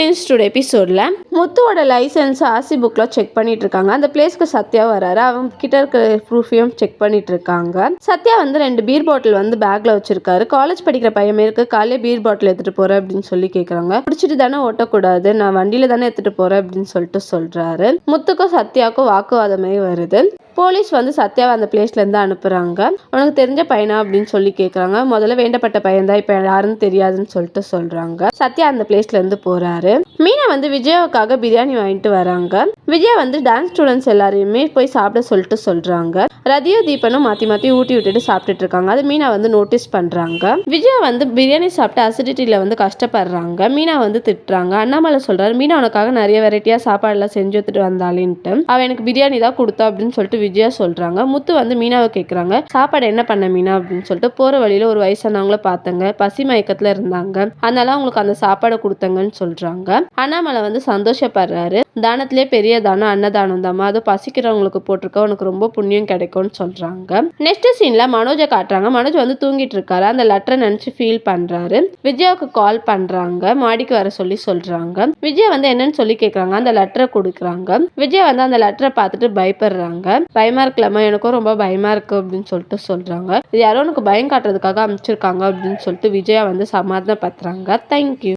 Friends today எபிசோடில் முத்துவோட licence RC புக்கில் செக் பண்ணிட்டு இருக்காங்க அந்த பிளேஸ்க்கு சத்யா வராரு. அவங்க கிட்ட இருக்கிற ப்ரூஃபையும் செக் பண்ணிட்டு இருக்காங்க சத்யா வந்து ரெண்டு பீர் பாட்டில் வந்து பேக்ல வச்சிருக்காரு. காலேஜ் படிக்கிற பையன் இருக்கு. காலையில பீர் பாட்டில் எடுத்துட்டு போறேன் அப்படின்னு சொல்லி கேட்குறாங்க பிடிச்சிட்டு தானே ஓட்டக்கூடாது. நான் வண்டியில தானே எடுத்துட்டு போறேன் அப்படின்னு சொல்லிட்டு சொல்றாரு. முத்துக்கும் சத்யாவுக்கும் வாக்குவாதமே வருது. போலீஸ் வந்து சத்யாவை அந்த பிளேஸ்ல இருந்து அனுப்புறாங்க. உனக்கு தெரிஞ்ச பையனா அப்படின்னு சொல்லி கேக்குறாங்க. முதல்ல வேண்டப்பட்ட பையன் தான் இப்ப யாருன்னு தெரியாதுன்னு சொல்லிட்டு சொல்றாங்க. சத்யா அந்த பிளேஸ்ல இருந்து போறாரு. மீனா வந்து விஜயாவுக்காக பிரியாணி வாங்கிட்டு வராங்க. விஜயா வந்து டான்ஸ் ஸ்டூடெண்ட்ஸ் எல்லாரையுமே போய் சாப்பிட சொல்லிட்டு சொல்றாங்க. ரதியும் தீபனும் மாத்தி மாத்தி ஊட்டி விட்டுட்டு சாப்பிட்டுட்டு இருக்காங்க. அது மீனா வந்து நோட்டீஸ் பண்றாங்க. விஜயா வந்து பிரியாணி சாப்பிட்டு அசிடிட்டியில வந்து கஷ்டப்படுறாங்க. மீனா வந்து திட்டுறாங்க. அண்ணாமலை சொல்றாரு மீனா உனக்காக நிறைய வெரைட்டியா சாப்பாடு எல்லாம் செஞ்சு எடுத்துட்டு வந்தாலேன்ட்டு அவள் எனக்கு பிரியாணி தான் கொடுத்தா அப்படின்னு சொல்லிட்டு விஜயா சொல்றாங்க. முத்து வந்து மீனாவை கேட்குறாங்க சாப்பாடு என்ன பண்ண மீனா? அப்படின்னு சொல்லிட்டு போற வழியில ஒரு வயசானவங்கள பார்த்தங்க. பசி மயக்கத்துல இருந்தாங்க. அதனால அவங்களுக்கு அந்த சாப்பாடை கொடுத்தங்கன்னு சொல்றாங்க. அண்ணாமலை வந்து சந்தோஷப்படுறாரு. தானத்திலே பெரிய தானம் அன்னதானம் தாமா அது பசிக்கிறவங்களுக்கு போட்டிருக்க உனக்கு ரொம்ப புண்ணியம் கிடைக்கும்னு சொல்றாங்க. நெக்ஸ்ட் சீன்ல மனோஜை காட்டுறாங்க. மனோஜ் வந்து தூங்கிட்டு இருக்காரு. அந்த லெட்டரை நினைச்சு ஃபீல் பண்றாரு. விஜயாவுக்கு கால் பண்றாங்க. மாடிக்கு வர சொல்லி சொல்றாங்க. விஜயா வந்து என்னன்னு சொல்லி கேக்குறாங்க. அந்த லெட்டரை கொடுக்குறாங்க. விஜயா வந்து அந்த லெட்டரை பார்த்துட்டு பயப்படுறாங்க. பயமா இருக்கலாமா? எனக்கும் ரொம்ப பயமா இருக்கு அப்படின்னு சொல்லிட்டு சொல்றாங்க. இது யாரோ உனக்கு பயம் காட்டுறதுக்காக அமைச்சிருக்காங்க அப்படின்னு சொல்லிட்டு விஜயா வந்து சமாதானப்படுத்துறாங்க. தேங்க்யூ